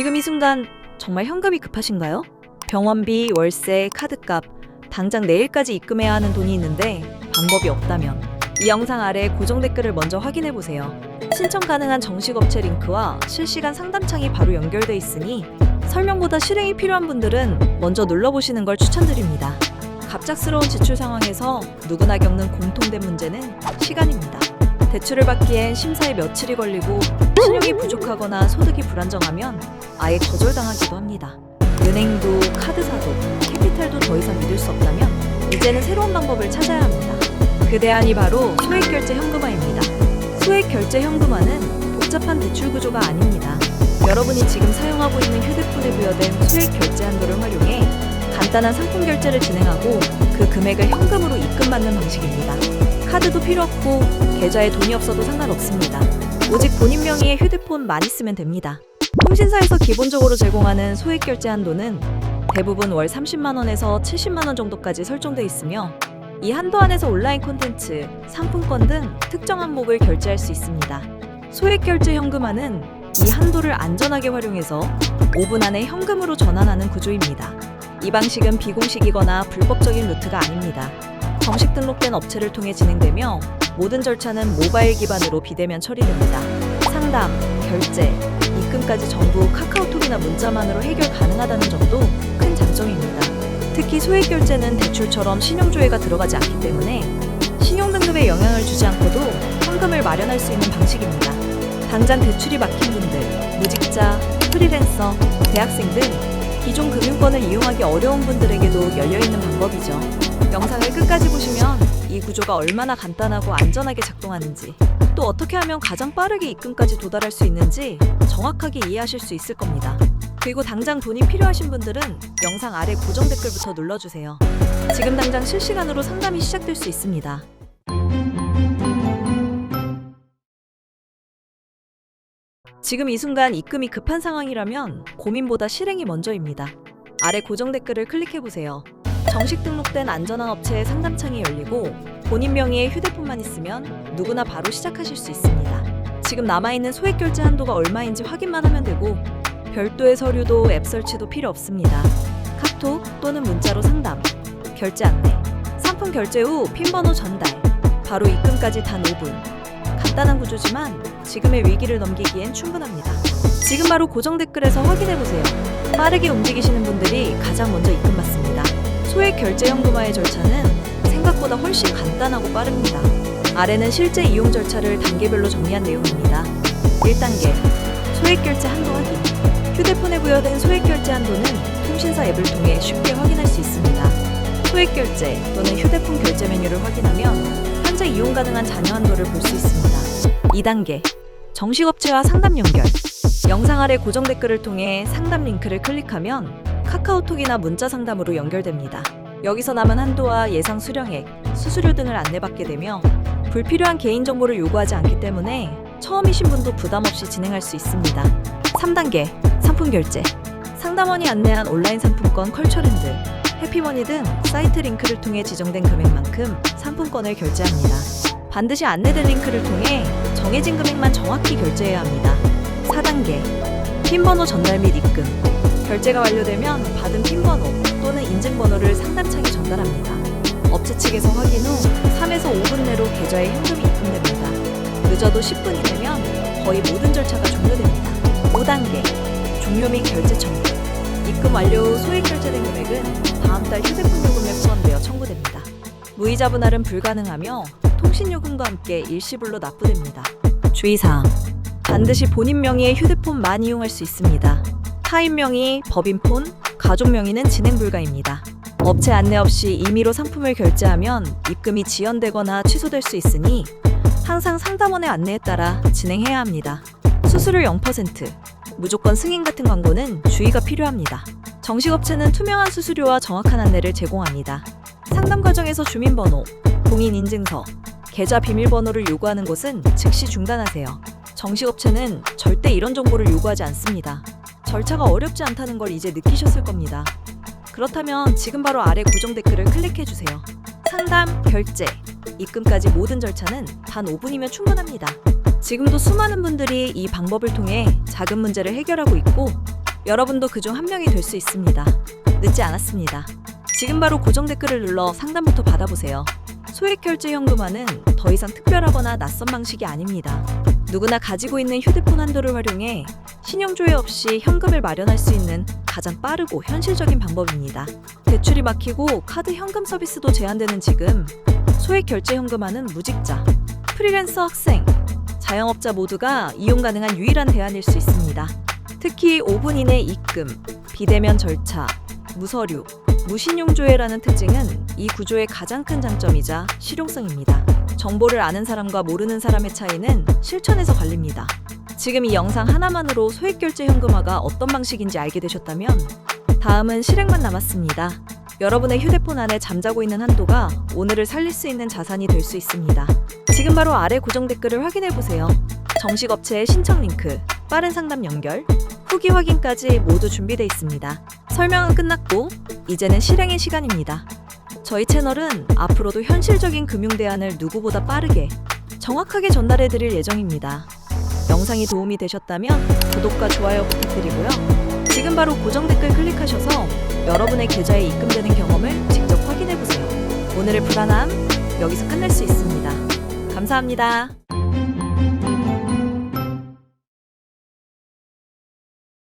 지금 이 순간 정말 현금이 급하신가요? 병원비, 월세, 카드값, 당장 내일까지 입금해야 하는 돈이 있는데 방법이 없다면 이 영상 아래 고정 댓글을 먼저 확인해 보세요. 신청 가능한 정식 업체 링크와 실시간 상담창이 바로 연결돼 있으니 설명보다 실행이 필요한 분들은 먼저 눌러보시는 걸 추천드립니다. 갑작스러운 지출 상황에서 누구나 겪는 공통된 문제는 시간입니다. 대출을 받기엔 심사에 며칠이 걸리고 신용이 부족하거나 소득이 불안정하면 아예 거절당하기도 합니다. 은행도 카드사도 캐피탈도 더 이상 믿을 수 없다면 이제는 새로운 방법을 찾아야 합니다. 그 대안이 바로 소액결제 현금화입니다. 소액결제 현금화는 복잡한 대출 구조가 아닙니다. 여러분이 지금 사용하고 있는 휴대폰에 부여된 소액 결제 한도를 활용해 간단한 상품 결제를 진행하고 그 금액을 현금으로 입금받는 방식입니다. 카드도 필요 없고 계좌에 돈이 없어도 상관없습니다. 오직 본인 명의의 휴대폰만 있으면 됩니다. 통신사에서 기본적으로 제공하는 소액 결제 한도는 대부분 월 30만 원에서 70만 원 정도까지 설정돼 있으며 이 한도 안에서 온라인 콘텐츠, 상품권 등 특정 항목을 결제할 수 있습니다. 소액 결제 현금화는 이 한도를 안전하게 활용해서 5분 안에 현금으로 전환하는 구조입니다. 이 방식은 비공식이거나 불법적인 루트가 아닙니다. 정식 등록된 업체를 통해 진행되며 모든 절차는 모바일 기반으로 비대면 처리됩니다. 상담, 결제, 입금까지 전부 카카오톡이나 문자만으로 해결 가능하다는 점도 큰 장점입니다. 특히 소액 결제는 대출처럼 신용조회가 들어가지 않기 때문에 신용등급에 영향을 주지 않고도 현금을 마련할 수 있는 방식입니다. 당장 대출이 막힌 분들, 무직자, 프리랜서, 대학생 등 기존 금융권을 이용하기 어려운 분들에게도 열려있는 방법이죠. 영상을 끝까지 보시면 이 구조가 얼마나 간단하고 안전하게 작동하는지 또 어떻게 하면 가장 빠르게 입금까지 도달할 수 있는지 정확하게 이해하실 수 있을 겁니다. 그리고 당장 돈이 필요하신 분들은 영상 아래 고정 댓글부터 눌러주세요. 지금 당장 실시간으로 상담이 시작될 수 있습니다. 지금 이 순간 입금이 급한 상황이라면 고민보다 실행이 먼저입니다. 아래 고정 댓글을 클릭해 보세요. 정식 등록된 안전한 업체의 상담창이 열리고 본인 명의의 휴대폰만 있으면 누구나 바로 시작하실 수 있습니다. 지금 남아있는 소액 결제 한도가 얼마인지 확인만 하면 되고 별도의 서류도 앱 설치도 필요 없습니다. 카톡 또는 문자로 상담, 결제 안내, 상품 결제 후 핀 번호 전달, 바로 입금까지 단 5분. 간단한 구조지만 지금의 위기를 넘기기엔 충분합니다. 지금 바로 고정 댓글에서 확인해 보세요. 빠르게 움직이시는 분들이 가장 먼저 입금받습니다. 소액 결제 현금화의 절차는 생각보다 훨씬 간단하고 빠릅니다. 아래는 실제 이용 절차를 단계별로 정리한 내용입니다. 1단계 소액 결제 한도 확인. 휴대폰에 부여된 소액 결제 한도는 통신사 앱을 통해 쉽게 확인할 수 있습니다. 소액 결제 또는 휴대폰 결제 메뉴를 확인하면 현재 이용 가능한 잔여 한도를 볼 수 있습니다. 2단계 정식 업체와 상담 연결. 영상 아래 고정 댓글을 통해 상담 링크를 클릭하면 카카오톡이나 문자 상담으로 연결됩니다. 여기서 남은 한도와 예상 수령액, 수수료 등을 안내받게 되며 불필요한 개인정보를 요구하지 않기 때문에 처음이신 분도 부담 없이 진행할 수 있습니다. 3단계 상품 결제. 상담원이 안내한 온라인 상품권 컬처랜드, 해피머니 등 사이트 링크를 통해 지정된 금액만큼 상품권을 결제합니다. 반드시 안내된 링크를 통해 정해진 금액만 정확히 결제해야 합니다. 4단계 핀 번호 전달 및 입금. 결제가 완료되면 받은 핀 번호 또는 인증번호를 상담창에 전달합니다. 업체 측에서 확인 후 3에서 5분 내로 계좌에 현금이 입금됩니다. 늦어도 10분이 되면 거의 모든 절차가 종료됩니다. 5단계 종료 및 결제 청구. 입금 완료 후 소액 결제된 금액은 다음 달 휴대폰 요금에 포함되어 청구됩니다. 무이자 분할은 불가능하며 통신 요금과 함께 일시불로 납부됩니다. 주의사항 반드시 본인 명의의 휴대폰만 이용할 수 있습니다. 타인 명의, 법인 폰, 가족 명의는 진행 불가입니다. 업체 안내 없이 임의로 상품을 결제하면 입금이 지연되거나 취소될 수 있으니 항상 상담원의 안내에 따라 진행해야 합니다. 수수료 0%, 무조건 승인 같은 광고는 주의가 필요합니다. 정식 업체는 투명한 수수료와 정확한 안내를 제공합니다. 상담 과정에서 주민번호, 공인인증서, 계좌 비밀번호를 요구하는 곳은 즉시 중단하세요. 정식 업체는 절대 이런 정보를 요구하지 않습니다. 절차가 어렵지 않다는 걸 이제 느끼셨을 겁니다. 그렇다면 지금 바로 아래 고정 댓글을 클릭해 주세요. 상담, 결제, 입금까지 모든 절차는 단 5분이면 충분합니다. 지금도 수많은 분들이 이 방법을 통해 작은 문제를 해결하고 있고 여러분도 그중 한 명이 될 수 있습니다. 늦지 않았습니다. 지금 바로 고정 댓글을 눌러 상담부터 받아보세요. 소액 결제 현금화는 더 이상 특별하거나 낯선 방식이 아닙니다. 누구나 가지고 있는 휴대폰 한도를 활용해 신용조회 없이 현금을 마련할 수 있는 가장 빠르고 현실적인 방법입니다. 대출이 막히고 카드 현금 서비스도 제한되는 지금 소액 결제 현금화는 무직자, 프리랜서 학생, 자영업자 모두가 이용 가능한 유일한 대안일 수 있습니다. 특히 5분 이내 입금, 비대면 절차, 무서류, 무신용 조회라는 특징은 이 구조의 가장 큰 장점이자 실용성입니다. 정보를 아는 사람과 모르는 사람의 차이는 실천에서 갈립니다. 지금 이 영상 하나만으로 소액결제 현금화가 어떤 방식인지 알게 되셨다면 다음은 실행만 남았습니다. 여러분의 휴대폰 안에 잠자고 있는 한도가 오늘을 살릴 수 있는 자산이 될 수 있습니다. 지금 바로 아래 고정 댓글을 확인해 보세요. 정식 업체의 신청 링크, 빠른 상담 연결, 후기 확인까지 모두 준비되어 있습니다. 설명은 끝났고 이제는 실행의 시간입니다. 저희 채널은 앞으로도 현실적인 금융 대안을 누구보다 빠르게 정확하게 전달해 드릴 예정입니다. 영상이 도움이 되셨다면 구독과 좋아요 부탁드리고요. 지금 바로 고정 댓글 클릭하셔서 여러분의 계좌에 입금되는 경험을 직접 확인해 보세요. 오늘의 불안함 여기서 끝낼 수 있습니다. 감사합니다.